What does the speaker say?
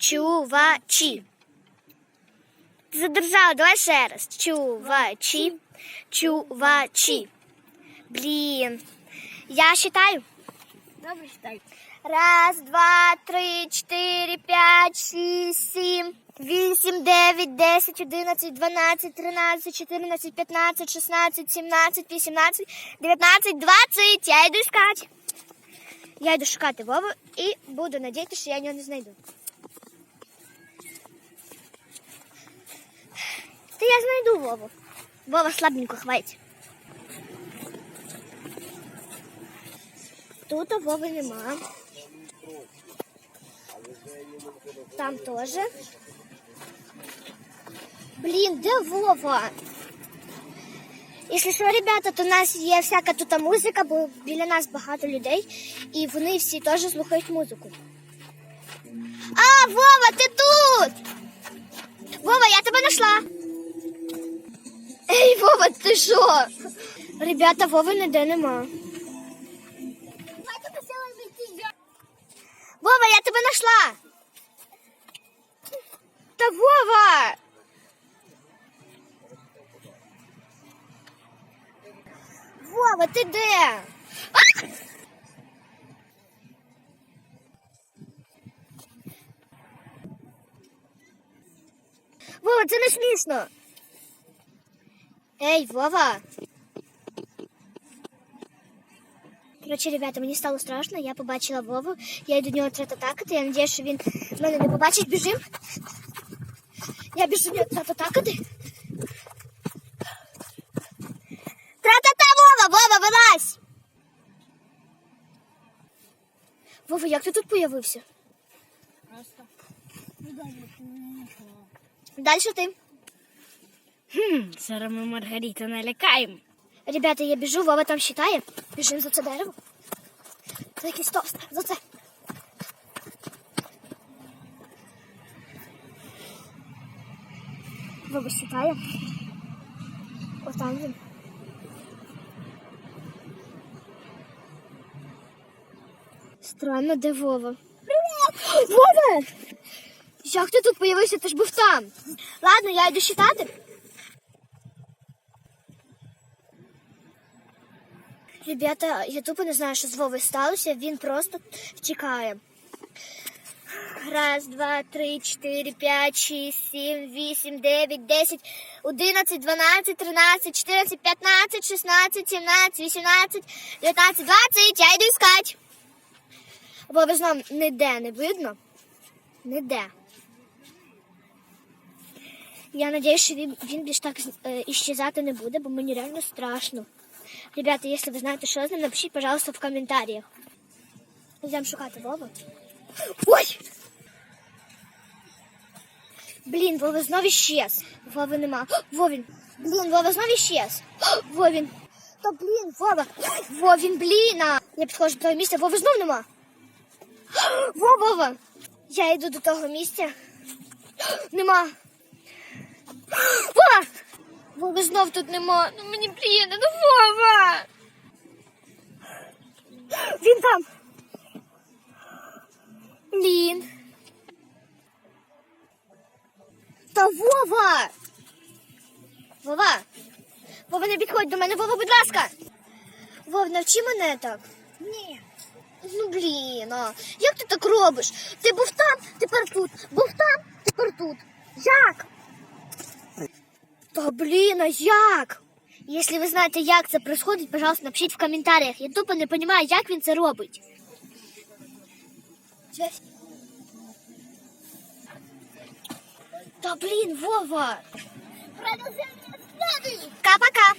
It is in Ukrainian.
Чувачі. Задержала, давай ще раз. Чувачі. Чувачі. Блін. Я считаю. Добре, читай. Раз, два, три, чотири, п'ять, шість, сім, вісім, дев'ять, десять, одинадцять, дванадцять, тринадцять, чотирнадцять, п'ятнадцять, шістнадцять, сімнадцять, вісімнадцять, дев'ятнадцять, двадцять. Я йду шукати. Я йду шукати Вову і буду надіятися, що я його не знайду. Я знайду Вову. Вова слабенько хватить. Тут Вови нема. Там теж. Блін, де Вова? Якщо що, ребята, то у нас є всяка тут музика, бо біля нас багато людей, і вони всі теж слухають музику. А, Вова, ти тут! Вова, я тебе знайшла. Ей, Вова, ти що? Ребята, Вови ніде нема. Вова, я тебе знайшла. Та Вова! Вова, ти де? А! Вова, це не смішно. Ей, Вова. Коротше, ребята, мені стало страшно, я побачила Вову, я йду до нього трататакати, я сподіваюся, що він мене не побачить, біжим. Я біжу до нього трататакати. Тра-та-та, Вова, Вова, вилазь! Вова, як ти тут появився? Просто. Ну, добре, ти Хм, зараз ми Маргариту налякаємо. Ребята, я біжу, Вова там считає. Біжим за це дерево. Якийсь тост. За це. Вова считає. Отам він. Странно, де Вова? Привіт! Вова! Як ти тут появився? Ти ж був там. Ладно, я йду считати. Ребята, я тупо не знаю, що з Вовою сталося, він просто втікає. Раз, два, три, чотири, п'ять, шість, сім, вісім, дев'ять, десять, одинадцять, дванадцять, тринадцять, чотирнадцять, п'ятнадцять, шістнадцять, сімнадцять, вісімнадцять, дев'ятнадцять, двадцять. Я йду іскати. Вови знов ніде не видно. Ніде. Я надіюсь, що він, він більш так е, іщезати не буде, бо мені реально страшно. Ребята, если вы знаете, что ним, напишите, пожалуйста, в комментариях. Идем шукати Вову. Ой! Блін, Вова знов іщез. Вови нема. Вовін. Блін, Вова знов іщез. Вовін. Та блін, Вова. Вовін, блін. Я підходжу до того місця, Вови знов нема. Во, Вова. Я йду до того місця. Нема. Вова! Вови знов тут нема. Ну мені приємно, ну Вова! Він там. Блін. Та Вова! Вова! Вова, не підходь до мене, Вова, будь ласка! Вов, навчи мене так. Ні. Ну блін, а як ти так робиш? Ти був там, тепер тут, був там, тепер тут. Як? Та блін, а як? Якщо ви знаєте, як це происходит, пожалуйста, напишіть в коментарях. Я тупо не розумію, як він це робить. Та блін, Вова. Продовження. Пока-пока.